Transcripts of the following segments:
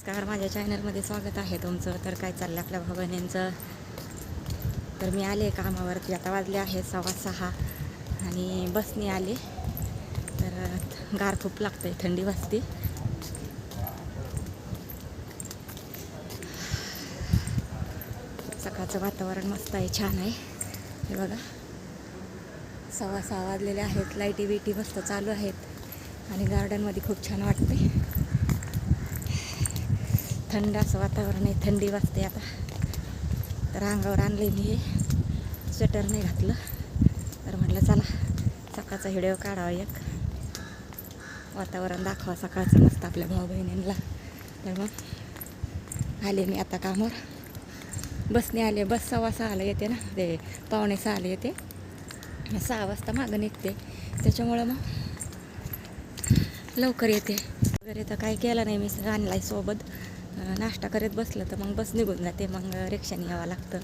नमस्कार माझ्या चॅनलमध्ये स्वागत आहे तुमचं. तर काय चाललं आपल्या भावनेंचं? तर मी आले कामावरती. आता वाजले आहे सव्वा सहा आणि बसने आले. तर गार खूप लागते थंडी वाजते. सकाळचं वातावरण मस्त आहे छान आहे. हे बघा. सव्वा सहा वाजलेले आहेत. लाईटी बिटी मस्त चालू आहेत. आणि गार्डनमध्ये खूप छान वाटते थंड असं वातावरण आहे थंडी वाजते आता. तर अंगावर आणले मी हे. स्वेटर नाही घातलं. तर म्हटलं चला सकाळचा व्हिडिओ काढावा एक. वातावरण दाखवा सकाळचं मस्त आपल्या भाऊ बहिणींना तर मग आले मी आता कामावर. बसने आले बस सव्वा सहाला येते ना ते पावणे सहाला येते. सहा वाजता मागं निघते. त्याच्यामुळं मग लवकर येते. वगैरे तर काही केलं नाही मी आणलाय सोबत. नाश्ता करत बसलं तर मग बस निघून जाते. मग रिक्षाने यावं लागतं.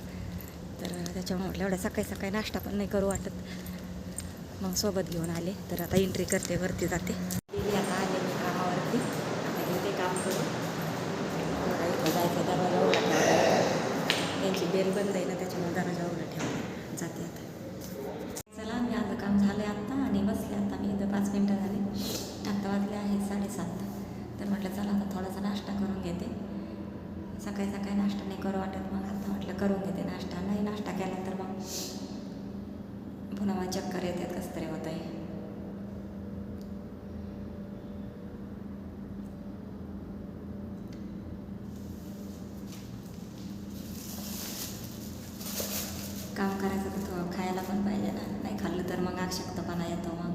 तर त्याच्यामुळे म्हटलं एवढा सकाळी सकाळी नाश्ता पण नाही करू वाटत. मग सोबत घेऊन आले. तर आता एंट्री करते वरती जाते. आता आले मी कामावरती. ते काम करू जायचं दरवाजा उघडा ठेवला त्यांची बेल बंद आहे ना त्याच्यामुळे दरवाजा उघडा ठेवला जाते आता चला मी आता काम झालं आहे आत्ता आणि बसले आता मी इथं पाच मिनटं झाले आत्ता वाजले आहेत साडेसात तर म्हटलं चला आता थोडासा नाश्ता करून घेते सकाळी सकाळी नाश्ता नाही करू वाटत. मग आता म्हटलं करून घेते नाश्ता. नाही नाश्ता केला तर मग पुन्हा मला चक्कर येतात कसं तरी होत आहे काम करायचं तर थोडं खायला पण पाहिजे ना. नाही खाल्लं तर मग आक्षक्तपणा येतो मग.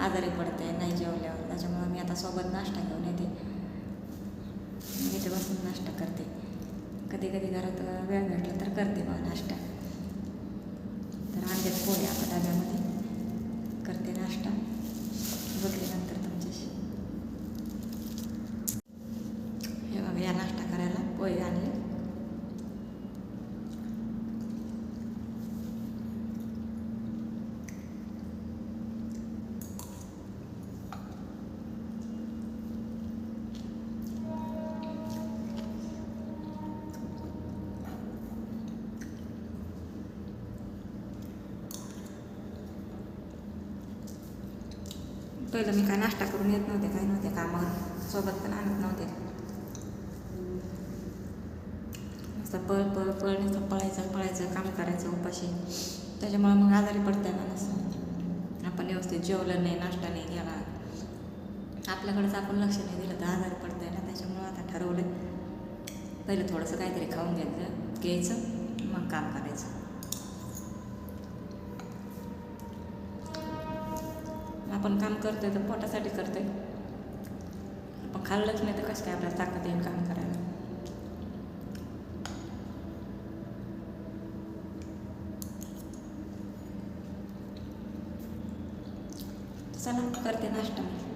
आजारी पडते नाही जेवल्यावर. त्याच्यामुळे मी आता सोबत नाश्ता घेऊन बसून नाश्ता करते. कधी कधी घरात वेळ भेटला तर करते बा नाश्ता. तर आणलेत पोळी आता डब्यामध्ये करते नाश्ता. बघल्यानंतर तुमच्याशी. हे बघा या नाश्ता करायला पोळी आणली. पहिलं मी काय नाश्ता करून येत नव्हते काही नव्हते कामावर. सोबत पण आणत नव्हते. नुसतं पळ पळ पळ नुसतं पळायचं पळायचं काम करायचं उपाशी. त्याच्यामुळे मग आजारी पडतंय माणूस. आपण व्यवस्थित जेवलं नाही नाश्ता नाही केला. आपल्याकडेच आपण लक्ष नाही दिलं तर आजारी पडतंय ना त्याच्यामुळं आता ठरवलं पहिलं थोडंसं काहीतरी खाऊन घ्यायचं घ्यायचं मग काम करायचं. आपण काम करतोय तर पोटासाठी करतोय. आपण खाल्लंच नाही तर कसं काय आपल्याला ताकद येईल काम करायला? चला करते नाश्ता मी.